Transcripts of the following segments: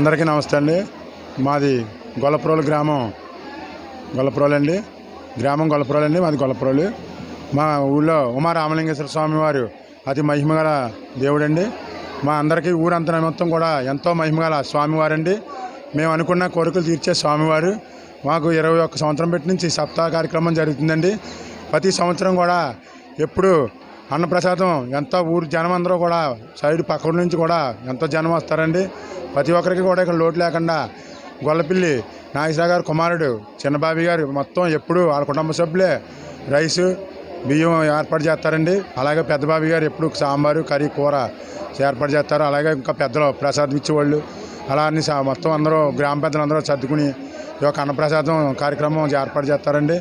అందరికీ నమస్తే అండి. మాది గొల్లప్రోలు గ్రామం. గొల్లప్రోలు అండి. గ్రామం గొల్లప్రోలు అండి మాది గొల్లప్రోలు. మా ఊళ్ళో ఉమా రామలింగేశ్వర స్వామి వారు అతి మహిమగల దేవుడండి. మా అందరికీ ఊరంతా మొత్తం కూడా ఎంతో మహిమగల స్వామివారండి మేము అనుకున్న కోరికలు తీర్చే స్వామివారు మాకు ఇరవై ఒక్క సంవత్సరం పెట్టి నుంచి సప్తాహ కార్యక్రమం జరుగుతుందండి. ప్రతి సంవత్సరం కూడా ఎప్పుడు అన్నప్రసాదం ఎంత ఊరు జనం అందరూ కూడా సైడ్ పక్కన నుంచి కూడా ఎంతో జనం వస్తారండి. ప్రతి ఒక్కరికి కూడా ఇక్కడ లోటు లేకుండా గొల్లపిల్లి నాగేశ్వర గారు కుమారుడు చిన్నబాబి గారు మొత్తం ఎప్పుడు వాళ్ళ కుటుంబ సభ్యులే. రైసు బియ్యం ఏర్పాటు చేస్తారండి. అలాగే పెద్దబాబి గారు ఎప్పుడు సాంబారు కర్రీ కూర ఏర్పాటు చేస్తారు. అలాగే ఇంకా పెద్దలు ప్రసాదం ఇచ్చేవాళ్ళు. అలా అన్ని మొత్తం అందరూ గ్రామ పెద్దలు అందరూ సర్దుకుని ఈ యొక్క అన్నప్రసాదం కార్యక్రమం ఏర్పాటు చేస్తారండి.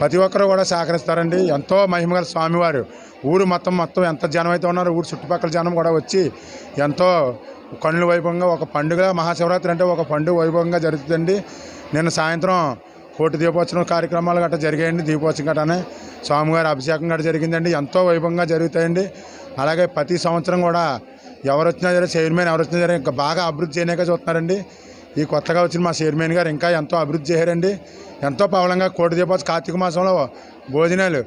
ప్రతి ఒక్కరు కూడా సహకరిస్తారండి. ఎంతో మహిమగల స్వామివారు. ఊరు మొత్తం మొత్తం ఎంత జనం అయితే ఉన్నారో ఊరు చుట్టుపక్కల జనం కూడా వచ్చి ఎంతో కన్నుల వైభవంగా ఒక పండుగ మహాశివరాత్రి అంటే ఒక పండుగ వైభవంగా జరుగుతుందండి. నిన్న సాయంత్రం కోటి దీపోత్సవం కార్యక్రమాలు గట్రా జరిగాయండి. దీపోత్సవం గట్రానే స్వామివారి అభిషేకం గట్రా జరిగిందండి. ఎంతో వైభవంగా జరుగుతాయండి. అలాగే ప్రతి సంవత్సరం కూడా ఎవరు వచ్చినా సరే చైర్మన్ ఎవరు వచ్చినా సరే ఇంకా బాగా అభివృద్ధి చేయలేక చూస్తున్నారండి. ఈ కొత్తగా వచ్చిన మా చైర్మన్ గారు ఇంకా ఎంతో అభివృద్ధి చేశారండి. ఎంతో పవలంగా కోటి దీపోత్సవం కార్తీక మాసంలో భోజనాలు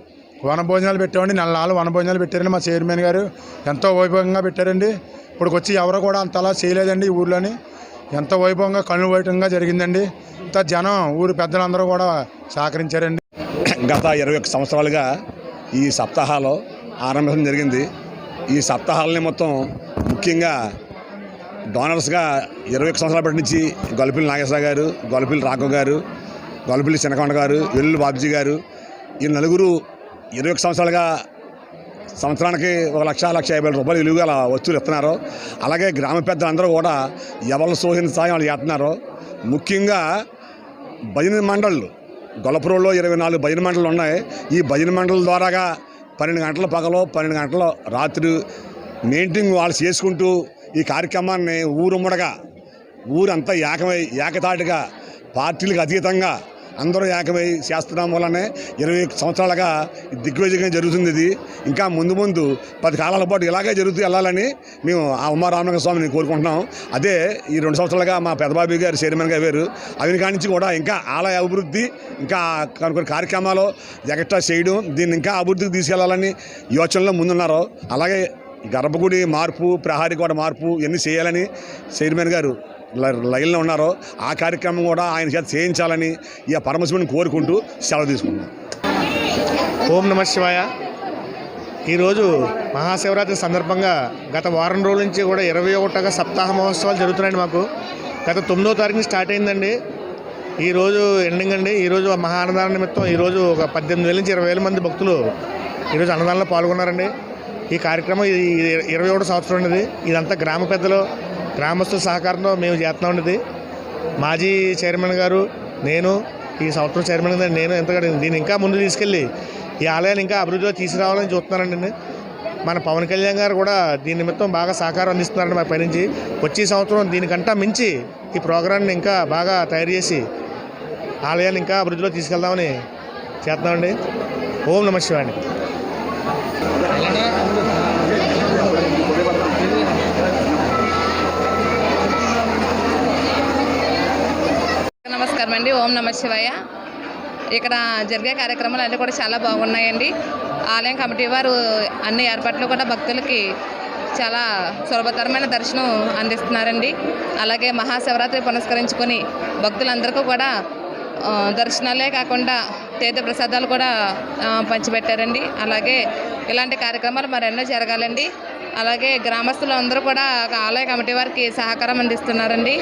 వన భోజనాలు పెట్టామండి నెల నాలుగు వనభోజనాలు పెట్టారండి మా చైర్మన్ గారు. ఎంతో వైభవంగా పెట్టారండి. ఇప్పుడు వచ్చి ఎవరు కూడా అంతలా చేయలేదండి ఈ ఊర్లోని. ఎంతో వైభవంగా కళ్ళు వైభవంగా జరిగిందండి. ఇంత జనం ఊరు పెద్దలందరూ కూడా సహకరించారండి. గత ఇరవై ఒక్క సంవత్సరాలుగా ఈ సప్తాహాలు ఆరంభించడం జరిగింది. ఈ సప్తాహాలని మొత్తం ముఖ్యంగా డోనర్స్గా ఇరవై ఒక్క సంవత్సరాల నుంచి గొలపిల్లి నాగేశ్వర గారు గొలపిల్లి రాఘవ్ గారు గొలపిల్లి చినకొండ గారు వెల్లు బాబ్జీ గారు ఈ నలుగురు ఇరవై ఒక సంవత్సరాలుగా సంవత్సరానికి ఒక లక్ష లక్ష యాభై వేల రూపాయలు విలువ గల వస్తువులు ఇస్తున్నారు. అలాగే గ్రామ పెద్దలందరూ కూడా ఎవరు సోహిన సాయం వాళ్ళు చేస్తున్నారు. ముఖ్యంగా భజన మండళ్ళు గొల్లపురంలో ఇరవై నాలుగు భజన మండళ్ళు ఉన్నాయి. ఈ భజన మండలం ద్వారాగా పన్నెండు గంటల పగలు పన్నెండు గంటల రాత్రి మెయింటైన్ వాళ్ళు చేసుకుంటూ ఈ కార్యక్రమాన్ని ఊరుమ్మడగా ఊరంతా ఏకమై ఏకతాటిగా పార్టీలకు అతీతంగా అందరూ ఏకమై చేస్తున్నాం వల్లనే ఇరవై సంవత్సరాలుగా దిగ్విజయంగా జరుగుతుంది ఇది. ఇంకా ముందు ముందు పది కాలాల పాటు ఇలాగే జరుగుతూ వెళ్ళాలని మేము ఆ ఉమారామలింగ స్వామిని కోరుకుంటున్నాం. అదే ఈ రెండు సంవత్సరాలుగా మా పెద్దబాబు గారు చైర్మన్గా వేరు. అవి కాడి కూడా ఇంకా ఆలయ అభివృద్ధి ఇంకా కొన్ని కొన్ని కార్యక్రమాలు ఎగట్రా చేయడం దీన్ని ఇంకా అభివృద్ధికి తీసుకెళ్ళాలని యోచనలో ముందున్నారు. అలాగే గర్భగుడి మార్పు ప్రహారీ గోడ మార్పు ఇవన్నీ చేయాలని చైర్మన్ గారు లైన్లో ఉన్నారో ఆ కార్యక్రమం కూడా ఆయన చేత చేయించాలని ఈ పరమశివుని కోరుకుంటూ సెలవు తీసుకుంటున్నాం. ఓం నమ శివాయ. ఈరోజు మహాశివరాత్రి సందర్భంగా గత వారం రోజుల నుంచి కూడా ఇరవై ఒకటగా సప్తాహ మహోత్సవాలు జరుగుతున్నాయండి మాకు. గత తొమ్మిదో తారీఖున స్టార్ట్ అయిందండి. ఈరోజు ఎండింగ్ అండి. ఈరోజు మహా అన్నదాన నిమిత్తం ఈరోజు ఒక పద్దెనిమిది వేల నుంచి ఇరవై వేల మంది భక్తులు ఈరోజు అన్నదానంలో పాల్గొన్నారండి. ఈ కార్యక్రమం ఇది ఇరవై ఒకటో సంవత్సరం ఉండేది ఇదంతా గ్రామ పెద్దలు గ్రామస్తుల సహకారంతో మేము చేస్తూ ఇది మాజీ చైర్మన్ గారు నేను ఈ సంవత్సరం చైర్మన్ గారు నేను ఎంతగా దీన్ని ఇంకా ముందు తీసుకెళ్ళి ఈ ఆలయాన్ని ఇంకా అభివృద్ధిలో తీసుకురావాలని చూస్తున్నానండి. మన పవన్ కళ్యాణ్ గారు కూడా దీని నిమిత్తం బాగా సహకారం అందిస్తున్నారండి మా పైనుంచి వచ్చే సంవత్సరం దీనికంటా మించి ఈ ప్రోగ్రాంని ఇంకా బాగా తయారు చేసి ఆలయాన్ని ఇంకా అభివృద్ధిలో తీసుకెళ్దామని చేస్తున్నామండి. ఓం నమ శివాణి అండి ఓం నమ శివయ్య ఇక్కడ జరిగే కార్యక్రమాలు అన్నీ కూడా చాలా బాగున్నాయండి. ఆలయం కమిటీ వారు అన్ని ఏర్పాట్లు కూడా భక్తులకి చాలా సులభతరమైన దర్శనం అందిస్తున్నారండి. అలాగే మహాశివరాత్రి పునస్కరించుకొని భక్తులందరికీ కూడా దర్శనాలే కాకుండా తీర్థ ప్రసాదాలు కూడా పంచిపెట్టారండి. అలాగే ఇలాంటి కార్యక్రమాలు మరెన్నో జరగాలండి. అలాగే గ్రామస్తులు అందరూ కూడా ఆలయ కమిటీ వారికి సహకారం అందిస్తున్నారండి.